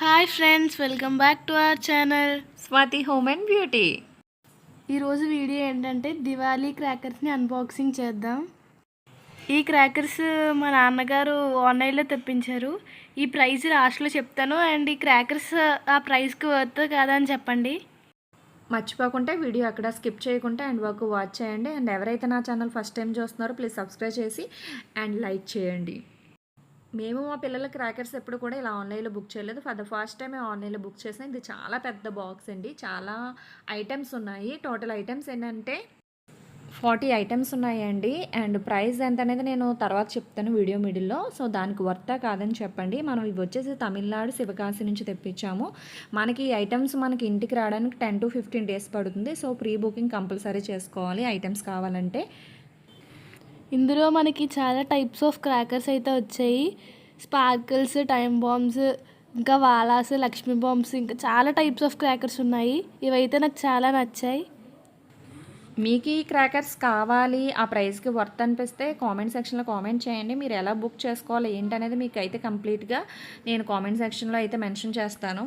Hi friends welcome back to our channel Swathi home and beauty. ఈరోజు video ఏంటంటే Diwali క్రాకర్స్ని unboxing చేద్దాం. ఈ crackers మా నాన్నగారు ఆన్లైన్లో తెప్పించారు. ఈ ప్రైస్ లాస్ట్లో చెప్తాను అండ్ ఈ క్రాకర్స్ ఆ ప్రైస్కి వర్త్ కాదా అని చెప్పండి. మర్చిపోకుండా వీడియో అక్కడ స్కిప్ చేయకుండా అండ్ వరకు వాచ్ చేయండి. అండ్ ఎవరైతే నా ఛానల్ ఫస్ట్ టైం చూస్తున్నారో ప్లీజ్ సబ్స్క్రైబ్ చేసి అండ్ లైక్ చేయండి. మేము మా పిల్లల క్రాకర్స్ ఎప్పుడు కూడా ఇలా ఆన్లైన్లో బుక్ చేయలేదు. ఫర్ ద ఫస్ట్ టైం మేము ఆన్లైన్లో బుక్ చేసాం ఇది చాలా పెద్ద బాక్స్ అండి. చాలా ఐటమ్స్ ఉన్నాయి. టోటల్ ఐటమ్స్ ఏంటంటే ఫార్టీ ఐటమ్స్ ఉన్నాయండి. అండ్ ప్రైస్ ఎంత అనేది నేను తర్వాత చెప్తాను వీడియో మిడిల్లో. సో దానికి వర్తా కాదని చెప్పండి. మనం ఇవి వచ్చేసి తమిళనాడు శివకాశి నుంచి తెప్పించాము. మనకి ఈ ఐటమ్స్ మనకి ఇంటికి రావడానికి టెన్ టు ఫిఫ్టీన్ డేస్ పడుతుంది. సో ప్రీ బుకింగ్ కంపల్సరీ చేసుకోవాలి. ఐటమ్స్ కావాలంటే ఇందులో మనకి చాలా టైప్స్ ఆఫ్ క్రాకర్స్ అయితే వచ్చాయి. స్పార్కిల్స్ టైమ్ బాంబ్స్ ఇంకా వాలాస్ లక్ష్మీ బాంబ్స్ ఇంకా చాలా టైప్స్ ఆఫ్ క్రాకర్స్ ఉన్నాయి. ఇవైతే నాకు చాలా నచ్చాయి. మీకు ఈ క్రాకర్స్ కావాలి ఆ ప్రైస్కి వర్త్ అనిపిస్తే కామెంట్ సెక్షన్లో కామెంట్ చేయండి. మీరు ఎలా బుక్ చేసుకోవాలి ఏంటనేది మీకు అయితే కంప్లీట్గా నేను కామెంట్ సెక్షన్లో అయితే మెన్షన్ చేస్తాను.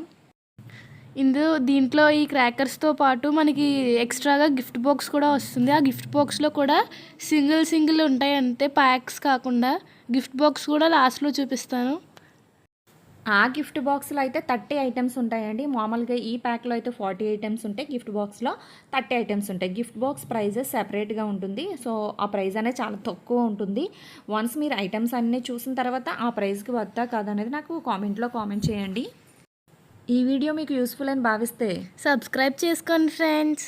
ఇందులో దీంట్లో ఈ క్రాకర్స్తో పాటు మనకి ఎక్స్ట్రాగా గిఫ్ట్ బాక్స్ కూడా వస్తుంది. ఆ గిఫ్ట్ బాక్స్లో కూడా సింగిల్ సింగిల్ ఉంటాయి అంటే ప్యాక్స్ కాకుండా గిఫ్ట్ బాక్స్ కూడా లాస్ట్లో చూపిస్తాను. ఆ గిఫ్ట్ బాక్స్లో అయితే థర్టీ ఐటమ్స్ ఉంటాయండి. మామూలుగా ఈ ప్యాక్లో అయితే ఫార్టీ ఐటమ్స్ ఉంటాయి. గిఫ్ట్ బాక్స్లో థర్టీ ఐటమ్స్ ఉంటాయి. గిఫ్ట్ బాక్స్ ప్రైజెస్ సెపరేట్గా ఉంటుంది. సో ఆ ప్రైస్ అనేది చాలా తక్కువ ఉంటుంది. వన్స్ మీరు ఐటమ్స్ అన్నీ చూసిన తర్వాత ఆ ప్రైస్కి వద్దా కాదనేది నాకు కామెంట్లో కామెంట్ చేయండి. ఈ వీడియో మీకు యూస్ఫుల్ అని భావిస్తే సబ్స్క్రైబ్ చేసుకోండి ఫ్రెండ్స్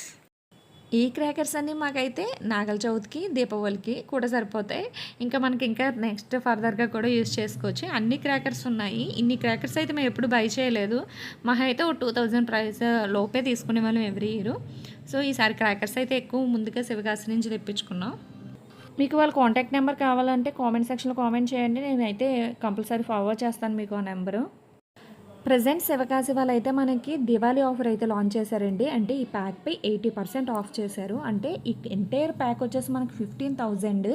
ఈ క్రాకర్స్ అన్నీ మాకైతే నాగల చవితికి దీపావళికి కూడా సరిపోతాయి. ఇంకా మనకి ఇంకా నెక్స్ట్ ఫర్దర్గా కూడా యూస్ చేసుకోవచ్చు. అన్ని క్రాకర్స్ ఉన్నాయి. ఇన్ని క్రాకర్స్ అయితే మేము ఎప్పుడు బై చేయలేదు. మా అయితే ఒక టూ థౌజండ్ ప్రైస్ లోపే తీసుకునే వాళ్ళం ఎవ్రీ ఇయర్ సో ఈసారి క్రాకర్స్ అయితే ఎక్కువ ముందుగా శివకాశి నుంచి తెప్పించుకున్నాం. మీకు వాళ్ళ కాంటాక్ట్ నెంబర్ కావాలంటే కామెంట్ సెక్షన్లో కామెంట్ చేయండి. నేనైతే కంపల్సరీ ఫార్వర్డ్ చేస్తాను మీకు ఆ నెంబరు ప్రజెంట్ శివకాశి వాళ్ళు అయితే మనకి దివాళీ ఆఫర్ అయితే లాంచ్ చేశారండి. అంటే ఈ ప్యాక్పై ఎయిటీ పర్సెంట్ ఆఫ్ చేశారు. అంటే ఈ ఎంటైర్ ప్యాక్ వచ్చేసి మనకి fifteen thousand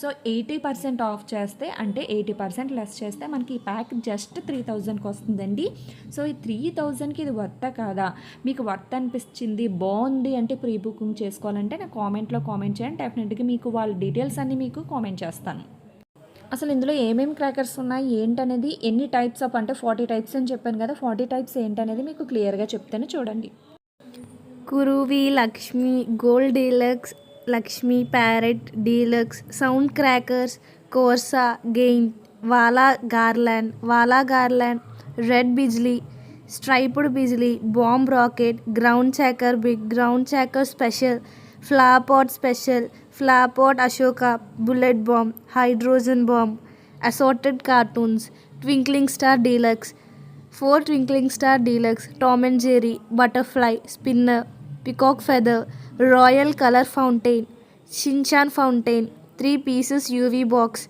so eighty percent off చేస్తే అంటే ఎయిటీ పర్సెంట్ లెస్ చేస్తే మనకి ఈ ప్యాక్ జస్ట్ త్రీ థౌజండ్కి వస్తుందండి. సో ఈ త్రీ థౌజండ్కి ఇది వర్త కాదా? మీకు వర్త్ అనిపించింది? బాగుంది అంటే ప్రీ బుకింగ్ చేసుకోవాలంటే నా కామెంట్లో కామెంట్ చేయండి. డెఫినెట్గా మీకు వాళ్ళ డీటెయిల్స్ అన్నీ మీకు కామెంట్ చేస్తాను. అసలు ఇందులో ఏమేమి క్రాకర్స్ ఉన్నాయి? ఏంటనేది? ఎన్ని టైప్స్ ఆఫ్ అంటే ఫార్టీ టైప్స్ అని చెప్పాను కదా ఫార్టీ టైప్స్ ఏంటనేది మీకు క్లియర్గా చెప్తాను చూడండి. Kuruvi Lakshmi gold deluxe Lakshmi parrot deluxe sound crackers కోర్సా gain wala garland wala garland red bijli striped bijli bomb rocket ground chakkar big ground chakkar special flowerpot special flowerpot Ashoka bullet bomb hydrogen bomb assorted cartoons twinkling star deluxe four twinkling star deluxe Tom and Jerry butterfly spinner peacock feather royal colour fountain Shinchan fountain three pieces UV box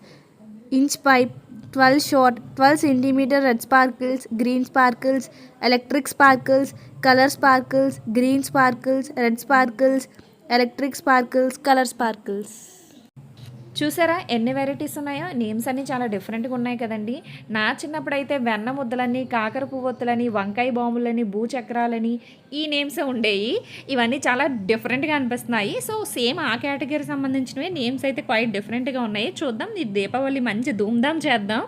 inch pipe twelve shot twelve centimetre red sparkles green sparkles electric sparkles colour sparkles green sparkles red sparkles electric sparkles colour sparkles. చూసారా? ఎన్ని varieties ఉన్నాయో? Names అన్నీ చాలా డిఫరెంట్గా ఉన్నాయి కదండి. నా చిన్నప్పుడు అయితే వెన్న ముద్దలని కాకర పువ్వొత్తులని వంకాయ బాంబులని భూచక్రాలని ఈ నేమ్స్ ఉండేవి ఇవన్నీ చాలా డిఫరెంట్గా అనిపిస్తున్నాయి. సో సేమ్ ఆ కేటగిరీ సంబంధించినవి. నేమ్స్ అయితే క్వైట్ డిఫరెంట్గా ఉన్నాయి. చూద్దాం. ఈ దీపావళి మంచి ధూమ్ధామ్ చేద్దాం.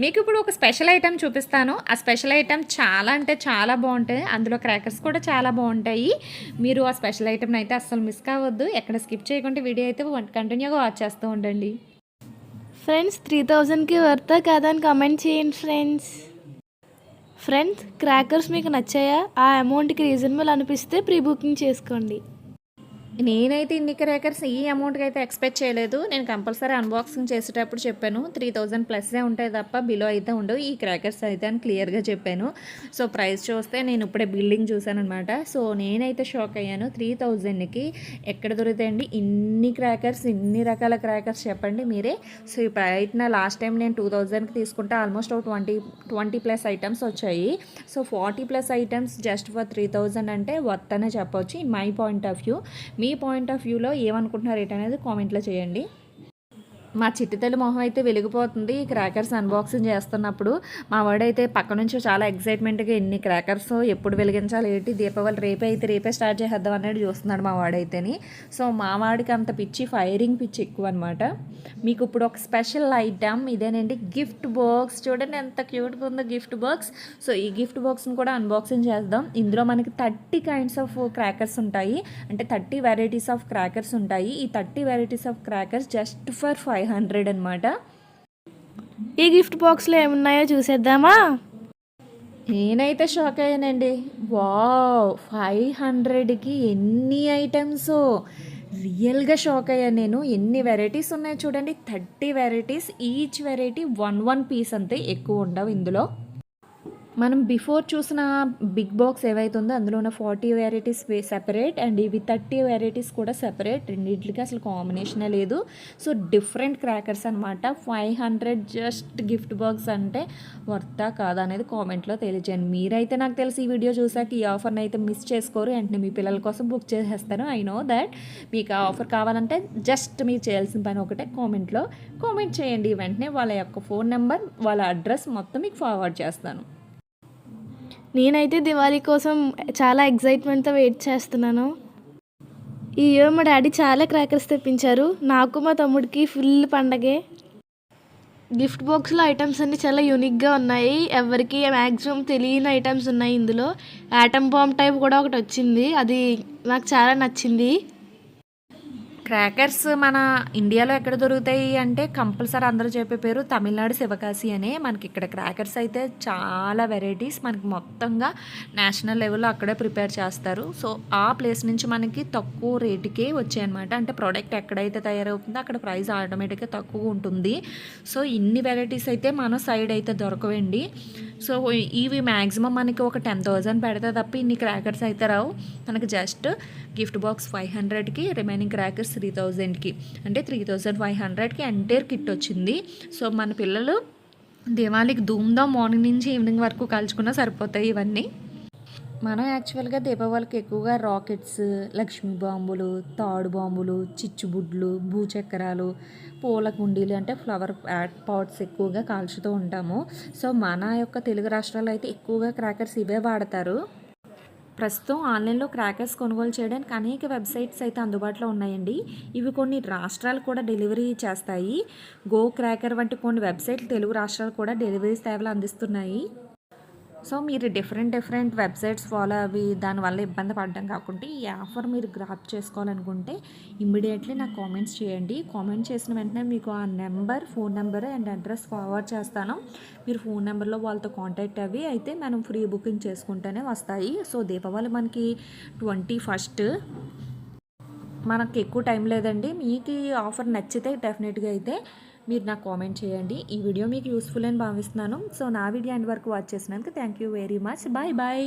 మీకు ఇప్పుడు ఒక స్పెషల్ ఐటెం చూపిస్తాను. ఆ స్పెషల్ ఐటెం చాలా అంటే చాలా బాగుంటాయి. అందులో క్రాకర్స్ కూడా చాలా బాగుంటాయి. మీరు ఆ స్పెషల్ ఐటెంని అయితే అస్సలు మిస్ కావద్దు. ఎక్కడ స్కిప్ చేయకుండా వీడియో అయితే కంటిన్యూగా వాచ్ చేస్తూ ఉండండి. ఫ్రెండ్స్ త్రీ థౌజండ్కి వర్తా కదా అని కమెంట్ చేయండి ఫ్రెండ్స్. ఫ్రెండ్స్ క్రాకర్స్ మీకు నచ్చాయా? ఆ అమౌంట్కి రీజనబుల్ అనిపిస్తే ప్రీ బుకింగ్ చేసుకోండి. నేనైతే ఇన్ని క్రాకర్స్ ఈ అమౌంట్కి అయితే ఎక్స్పెక్ట్ చేయలేదు. నేను కంపల్సరీ అన్బాక్సింగ్ చేసేటప్పుడు చెప్పాను. త్రీ థౌజండ్ ప్లస్సే ఉంటాయి తప్ప బిలో అయితే ఉండవు. ఈ క్రాకర్స్ అయితే అని క్లియర్గా చెప్పాను. సో ప్రైస్ చూస్తే నేను ఇప్పుడే బిల్డింగ్ చూశాను సో నేనైతే షాక్ అయ్యాను. త్రీ థౌజండ్కి ఎక్కడ దొరుకుతాయండి ఇన్ని క్రాకర్స్ ఇన్ని రకాల క్రాకర్స్ చెప్పండి మీరే. సో ఈ ప్రయత్న లాస్ట్ టైం నేను టూ థౌజండ్కి తీసుకుంటే ఆల్మోస్ట్ ఒక ట్వంటీ ట్వంటీ ప్లస్ ఐటమ్స్ వచ్చాయి. So forty plus items just for three thousand అంటే వర్త్ అనే in my point of view me point of వ్యూలో ఏమనుకుంటున్నారు ఏంటనేది అనేది కామెంట్లో చేయండి. మా చిట్టితల్లి మొహం అయితే వెలిగిపోతుంది. ఈ క్రాకర్స్ అన్బాక్సింగ్ చేస్తున్నప్పుడు మా వాడైతే పక్క నుంచి చాలా ఎక్సైట్మెంట్గా ఎన్ని క్రాకర్స్ ఎప్పుడు వెలిగించాలి ఏంటి దీపావళి రేపే అయితే రేపే స్టార్ట్ చేద్దాం అనేది చూస్తున్నాడు మా వాడైతేని. సో మా వాడికి అంత పిచ్చి ఫైరింగ్ పిచ్చి ఎక్కువ అనమాట మీకు ఇప్పుడు ఒక స్పెషల్ ఐటమ్ ఇదేనండి గిఫ్ట్ బాక్స్ చూడండి ఎంత క్యూట్గా ఉందో గిఫ్ట్ బాక్స్ సో ఈ గిఫ్ట్ బాక్స్ని కూడా అన్బాక్సింగ్ చేద్దాం. ఇందులో మనకి థర్టీ కైండ్స్ ఆఫ్ క్రాకర్స్ ఉంటాయి. అంటే థర్టీ వెరైటీస్ ఆఫ్ క్రాకర్స్ ఉంటాయి. ఈ thirty varieties of crackers just for five hundred అనమాట ఈ గిఫ్ట్ బాక్స్లో ఏమున్నాయో చూసేద్దామా? నేనైతే షాక్ అయ్యానండి. వావ్ ఫైవ్ హండ్రెడ్కి ఎన్ని ఐటమ్స్. రియల్గా షాక్ అయ్యాను నేను. ఎన్ని వెరైటీస్ ఉన్నాయో చూడండి. Thirty varieties each variety one one piece అంతే ఎక్కువ ఉండవు ఇందులో. మనం బిఫోర్ చూసిన బిగ్ బాక్స్ ఏవైతే ఉందో అందులో ఉన్న ఫార్టీ వెరైటీస్ సెపరేట్ అండ్ ఇవి థర్టీ వెరైటీస్ కూడా సెపరేట్ రెండింటికి అసలు కాంబినేషనే లేదు. సో డిఫరెంట్ క్రాకర్స్ అనమాట five hundred just gift box అంటే వర్తా కాదా అనేది కామెంట్లో తెలియజేయండి. మీరైతే నాకు తెలిసి ఈ వీడియో చూసాక ఈ ఆఫర్ని అయితే మిస్ చేసుకోరు. వెంటనే మీ పిల్లల కోసం బుక్ చేసేస్తాను ఐ నో దట్ మీకు ఆ ఆఫర్ కావాలంటే జస్ట్ మీరు చేయాల్సిన పని ఒకటే కామెంట్లో కామెంట్ చేయండి. వెంటనే వాళ్ళ యొక్క ఫోన్ నెంబర్ వాళ్ళ అడ్రస్ మొత్తం మీకు ఫార్వర్డ్ చేస్తాను. నేనైతే దివాళీ కోసం చాలా ఎగ్జైట్మెంట్తో వెయిట్ చేస్తున్నాను. ఈ ఇయర్ మా డాడీ చాలా క్రాకర్స్ తెప్పించారు. నాకు మా తమ్ముడికి ఫుల్ పండగే. గిఫ్ట్ బాక్స్లో ఐటమ్స్ అన్నీ చాలా యూనిక్గా ఉన్నాయి. ఎవరికి మ్యాక్సిమం తెలియని ఐటమ్స్ ఉన్నాయి ఇందులో. యాటమ్ బాంబ్ టైప్ కూడా ఒకటి వచ్చింది. అది నాకు చాలా నచ్చింది. క్రాకర్స్ మన ఇండియాలో ఎక్కడ దొరుకుతాయి అంటే కంపల్సరీ అందరూ చెప్పే పేరు తమిళనాడు శివకాశి అనే మనకి ఇక్కడ క్రాకర్స్ అయితే చాలా వెరైటీస్ మనకి మొత్తంగా నేషనల్ లెవెల్లో అక్కడే ప్రిపేర్ చేస్తారు. సో ఆ ప్లేస్ నుంచి మనకి తక్కువ రేటుకే వచ్చాయన్నమాట. అంటే ప్రోడక్ట్ ఎక్కడైతే తయారవుతుందో అక్కడ ప్రైస్ ఆటోమేటిక్గా తక్కువ ఉంటుంది. సో ఇన్ని వెరైటీస్ అయితే మన సైడ్ అయితే దొరకవండి. సో ఇవి మ్యాక్సిమం మనకి ఒక టెన్ థౌజండ్ పెడితే తప్ప ఇన్ని క్రాకర్స్ అయితే రావు. మనకి జస్ట్ గిఫ్ట్ బాక్స్ ఫైవ్ హండ్రెడ్కి రిమైనింగ్ క్రాకర్స్ త్రీ థౌజండ్కి అంటే త్రీ థౌజండ్ ఫైవ్ హండ్రెడ్కి ఎంటైర్ కిట్ వచ్చింది. సో మన పిల్లలు దీపావళికి ధూమ్దా మార్నింగ్ నుంచి ఈవినింగ్ వరకు కాల్చుకున్నా సరిపోతాయి ఇవన్నీ. మనం యాక్చువల్గా దీపావళికి ఎక్కువగా రాకెట్స్ లక్ష్మీ బాంబులు తాడు బాంబులు చిచ్చుబుడ్లు భూచక్రాలు పూల కుండీలు అంటే ఫ్లవర్ పాట్స్ ఎక్కువగా కాల్చుతూ ఉంటాము. సో మన యొక్క తెలుగు రాష్ట్రాల్లో అయితే ఎక్కువగా క్రాకర్స్ ఇవే వాడతారు. ప్రస్తుతం ఆన్లైన్లో క్రాకర్స్ కొనుగోలు చేయడానికి అనేక వెబ్సైట్స్ అయితే అందుబాటులో ఉన్నాయండి. ఇవి కొన్ని రాష్ట్రాలు కూడా డెలివరీ చేస్తాయి. గో క్రాకర్ వంటి కొన్ని వెబ్సైట్లు తెలుగు రాష్ట్రాలు కూడా డెలివరీ సేవలు అందిస్తున్నాయి. సో మీరు డిఫరెంట్ డిఫరెంట్ వెబ్సైట్స్ ఫాలో అవి దానివల్ల ఇబ్బంది పడడం కాకుండా ఈ ఆఫర్ మీరు గ్రాప్ చేసుకోవాలనుకుంటే ఇమ్మీడియట్లీ నాకు కామెంట్స్ చేయండి. కామెంట్ చేసిన వెంటనే మీకు ఆ number phone number and address forward చేస్తాను. మీరు ఫోన్ నెంబర్లో వాళ్ళతో కాంటాక్ట్ అవి అయితే మనం ఫ్రీ బుకింగ్ చేసుకుంటేనే వస్తాయి. సో దీపావళి మనకి ట్వంటీ ఫస్ట్ మనకి ఎక్కువ టైం లేదండి. మీకు ఈ ఆఫర్ నచ్చితే డెఫినెట్గా అయితే మీరు నాకు కామెంట్ చేయండి. ఈ వీడియో మీకు యూస్ఫుల్ అని భావిస్తున్నాను. సో నా వీడియో ఎండ్ వరకు వాచ్ చేసినందుకు thank you very much bye bye